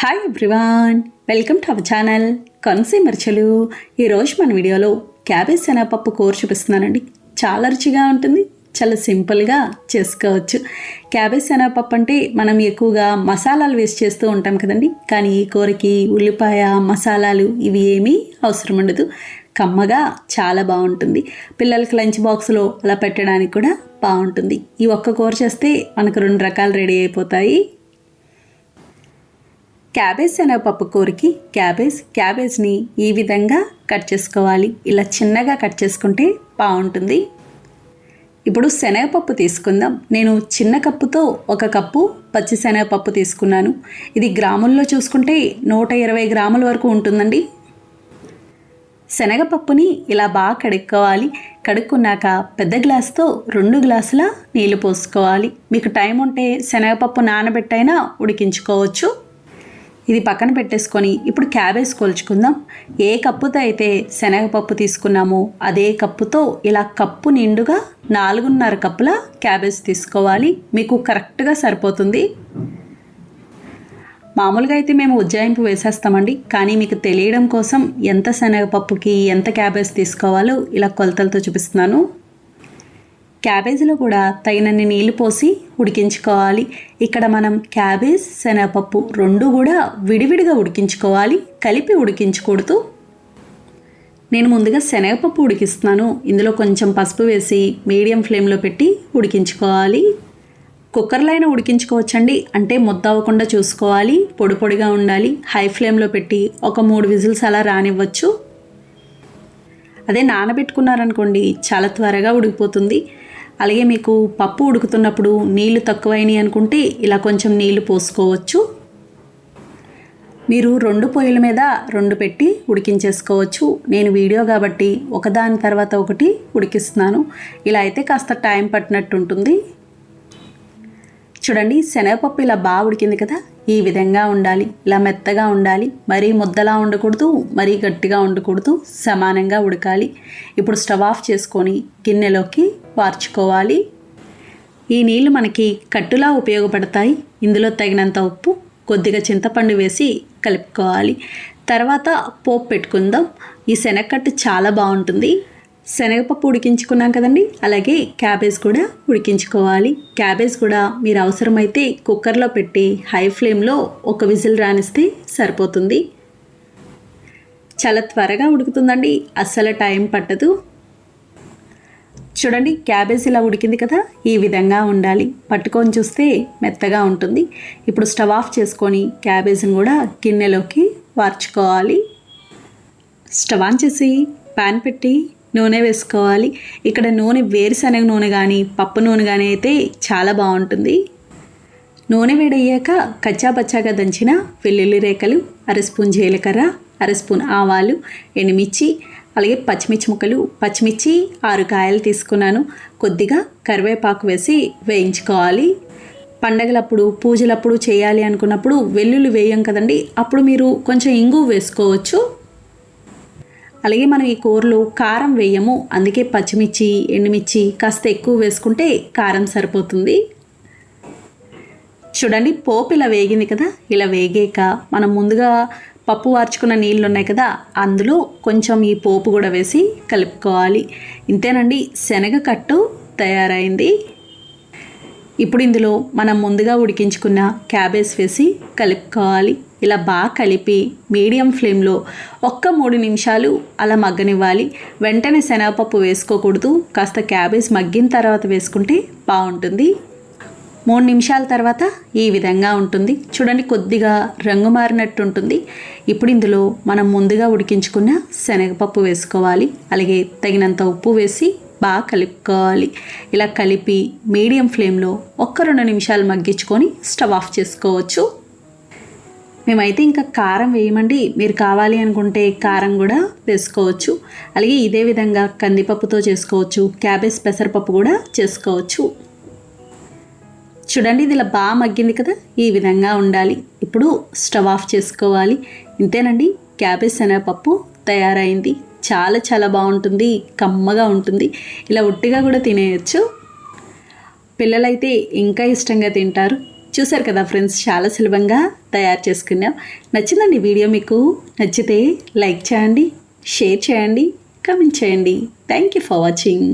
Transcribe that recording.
Hi everyone welcome to our channel కన్సీమర్చలు ఈరోజు మన వీడియోలో క్యాబేజ్ శనగపప్పు కూర చూపిస్తున్నానండి. చాలా రుచిగా ఉంటుంది చాలా సింపుల్గా చేసుకోవచ్చు. క్యాబేజ్ శనగపప్పు అంటే మనం ఎక్కువగా మసాలాలు వేస్ట్ చేస్తూ ఉంటాం కదండి. కానీ ఈ కూరకి ఉల్లిపాయ మసాలాలు ఇవి ఏమీ అవసరం ఉండదు. కమ్మగా చాలా బాగుంటుంది. పిల్లలకి లంచ్ బాక్స్లో అలా పెట్టడానికి కూడా బాగుంటుంది. ఈ ఒక్క కూర చేస్తే మనకు రెండు రకాలు రెడీ అయిపోతాయి. క్యాబేజ్ శనగపప్పు కూరకి క్యాబేజ్ క్యాబేజ్ని ఈ విధంగా కట్ చేసుకోవాలి. ఇలా చిన్నగా కట్ చేసుకుంటే బాగుంటుంది. ఇప్పుడు శనగపప్పు తీసుకుందాం. నేను చిన్న కప్పుతో ఒక కప్పు పచ్చి శనగపప్పు తీసుకున్నాను. ఇది గ్రాముల్లో చూసుకుంటే నూట ఇరవై గ్రాముల వరకు ఉంటుందండి. శనగపప్పుని ఇలా బాగా కడుక్కోవాలి. కడుక్కున్నాక పెద్ద గ్లాస్తో రెండు గ్లాసుల నీళ్ళు పోసుకోవాలి. మీకు టైం ఉంటే శనగపప్పు నానబెట్టైనా ఉడికించుకోవచ్చు. ఇది పక్కన పెట్టేసుకొని ఇప్పుడు క్యాబేజ్ కొలుచుకుందాం. ఏ కప్పుతో అయితే శనగపప్పు తీసుకున్నామో అదే కప్పుతో ఇలా కప్పు నిండుగా నాలుగున్నర కప్పుల క్యాబేజ్ తీసుకోవాలి. మీకు కరెక్ట్గా సరిపోతుంది. మామూలుగా అయితే మేము ఉజ్జాయింపు వేసేస్తామండి. కానీ మీకు తెలియడం కోసం ఎంత శనగపప్పుకి ఎంత క్యాబేజ్ తీసుకోవాలో ఇలా కొలతలతో చూపిస్తున్నాను. క్యాబేజీలో కూడా తగినన్ని నీళ్ళు పోసి ఉడికించుకోవాలి. ఇక్కడ మనం క్యాబేజ్ శనగపప్పు రెండు కూడా విడివిడిగా ఉడికించుకోవాలి. కలిపి ఉడికించకూడదు. నేను ముందుగా శనగపప్పు ఉడికిస్తున్నాను. ఇందులో కొంచెం పసుపు వేసి మీడియం ఫ్లేమ్లో పెట్టి ఉడికించుకోవాలి. కుక్కర్లో అయినా ఉడికించుకోవచ్చండి. అంటే ముద్ద అవ్వకుండా చూసుకోవాలి. పొడి పొడిగా ఉండాలి. హై ఫ్లేమ్లో పెట్టి ఒక మూడు విజిల్స్ అలా రానివ్వచ్చు. అదే నానబెట్టుకున్నారనుకోండి చాలా త్వరగా ఉడికిపోతుంది. అలాగే మీకు పప్పు ఉడుకుతున్నప్పుడు నీళ్ళు తక్కువైనాయి అనుకుంటే ఇలా కొంచెం నీళ్ళు పోసుకోవచ్చు. మీరు రెండు పొయ్యిల మీద రెండు పెట్టి ఉడికించేసుకోవచ్చు. నేను వీడియో కాబట్టి ఒకదాని తర్వాత ఒకటి ఉడికిస్తున్నాను. ఇలా అయితే కాస్త టైం పట్టినట్టు ఉంటుంది. చూడండి శనగపప్పు ఇలా బాగా ఉడికింది కదా. ఈ విధంగా ఉండాలి. ఇలా మెత్తగా ఉండాలి. మరీ ముద్దలా ఉండకూడదు మరీ గట్టిగా ఉండకూడదు. సమానంగా ఉడకాలి. ఇప్పుడు స్టవ్ ఆఫ్ చేసుకొని గిన్నెలోకి వార్చుకోవాలి. ఈ నీళ్ళు మనకి కట్టులా ఉపయోగపడతాయి. ఇందులో తగినంత ఉప్పు కొద్దిగా చింతపండు వేసి కలుపుకోవాలి. తర్వాత పోపు పెట్టుకుందాం. ఈ శనగకట్టు చాలా బాగుంటుంది. శనగపప్పు ఉడికించుకున్నాం కదండి? అలాగే క్యాబేజ్ కూడా ఉడికించుకోవాలి. క్యాబేజ్ కూడా మీరు అవసరమైతే కుక్కర్లో పెట్టి హై ఫ్లేమ్లో ఒక విజిల్ రానిస్తే సరిపోతుంది. చాలా త్వరగా ఉడుకుతుందండి. అస్సలు టైం పట్టదు. చూడండి క్యాబేజ్ ఇలా ఉడికింది కదా ఈ విధంగా ఉండాలి. పట్టుకొని చూస్తే మెత్తగా ఉంటుంది. ఇప్పుడు స్టవ్ ఆఫ్ చేసుకొని క్యాబేజ్ని కూడా గిన్నెలోకి వార్చుకోవాలి. స్టవ్ ఆన్ చేసి పాన్ పెట్టి నూనె వేసుకోవాలి. ఇక్కడ నూనె వేరుశనగ నూనె కానీ పప్పు నూనె కానీ అయితే చాలా బాగుంటుంది. నూనె వేడయ్యాక కచ్చాపచ్చాగా దంచిన వెల్లుల్లి రేఖలు అర స్పూన్ జీలకర్ర అర స్పూన్ ఆవాలు ఎండుమిర్చి అలాగే పచ్చిమిర్చి ముక్కలు పచ్చిమిర్చి ఆరు కాయలు తీసుకున్నాను. కొద్దిగా కరివేపాకు వేసి వేయించుకోవాలి. పండగలప్పుడు పూజలప్పుడు చేయాలి అనుకున్నప్పుడు వెల్లుల్లి వేయం కదండి అప్పుడు మీరు కొంచెం ఇంగు వేసుకోవచ్చు. అలాగే మనం ఈ కూరలో కారం వేయము అందుకే పచ్చిమిర్చి ఎండుమిర్చి కాస్త ఎక్కువ వేసుకుంటే కారం సరిపోతుంది. చూడండి పోపు ఇలా వేగింది కదా ఇలా వేగాక మనం ముందుగా పప్పు వార్చుకున్న నీళ్ళు ఉన్నాయి కదా అందులో కొంచెం ఈ పోపు కూడా వేసి కలుపుకోవాలి. ఇంతేనండి శనగ కట్టు తయారైంది. ఇప్పుడు ఇందులో మనం ముందుగా ఉడికించుకున్న క్యాబేజ్ వేసి కలుపుకోవాలి. ఇలా బాగా కలిపి మీడియం ఫ్లేమ్లో ఒక్క మూడు నిమిషాలు అలా మగ్గనివ్వాలి. వెంటనే శనగపప్పు వేసుకోకూడదు. కాస్త క్యాబేజ్ మగ్గిన తర్వాత వేసుకుంటే బాగుంటుంది. మూడు నిమిషాల తర్వాత ఈ విధంగా ఉంటుంది. చూడండి కొద్దిగా రంగు మారినట్టు ఉంటుంది. ఇప్పుడు ఇందులో మనం ముందుగా ఉడికించుకున్న శనగపప్పు వేసుకోవాలి. అలాగే తగినంత ఉప్పు వేసి బాగా కలుపుకోవాలి. ఇలా కలిపి మీడియం ఫ్లేమ్లో ఒక్క రెండు నిమిషాలు మగ్గించుకొని స్టవ్ ఆఫ్ చేసుకోవచ్చు. మేమైతే ఇంకా కారం వేయమండి. మీరు కావాలి అనుకుంటే కారం కూడా వేసుకోవచ్చు. అలాగే ఇదే విధంగా కందిపప్పుతో చేసుకోవచ్చు. క్యాబేజ్ పెసరపప్పు కూడా చేసుకోవచ్చు. చూడండి ఇది ఇలా బాగా మగ్గింది కదా ఈ విధంగా ఉండాలి. ఇప్పుడు స్టవ్ ఆఫ్ చేసుకోవాలి. ఇంతేనండి క్యాబేజ్ శనగపప్పు తయారైంది. చాలా చాలా బాగుంటుంది కమ్మగా ఉంటుంది. ఇలా ఒట్టిగా కూడా తినేయచ్చు. పిల్లలైతే ఇంకా ఇష్టంగా తింటారు. చూసారు కదా ఫ్రెండ్స్ చాలా సులభంగా తయారు చేసుకున్నాం. నచ్చిందండి వీడియో మీకు? నచ్చితే లైక్ చేయండి షేర్ చేయండి కమెంట్ చేయండి. Thank you for watching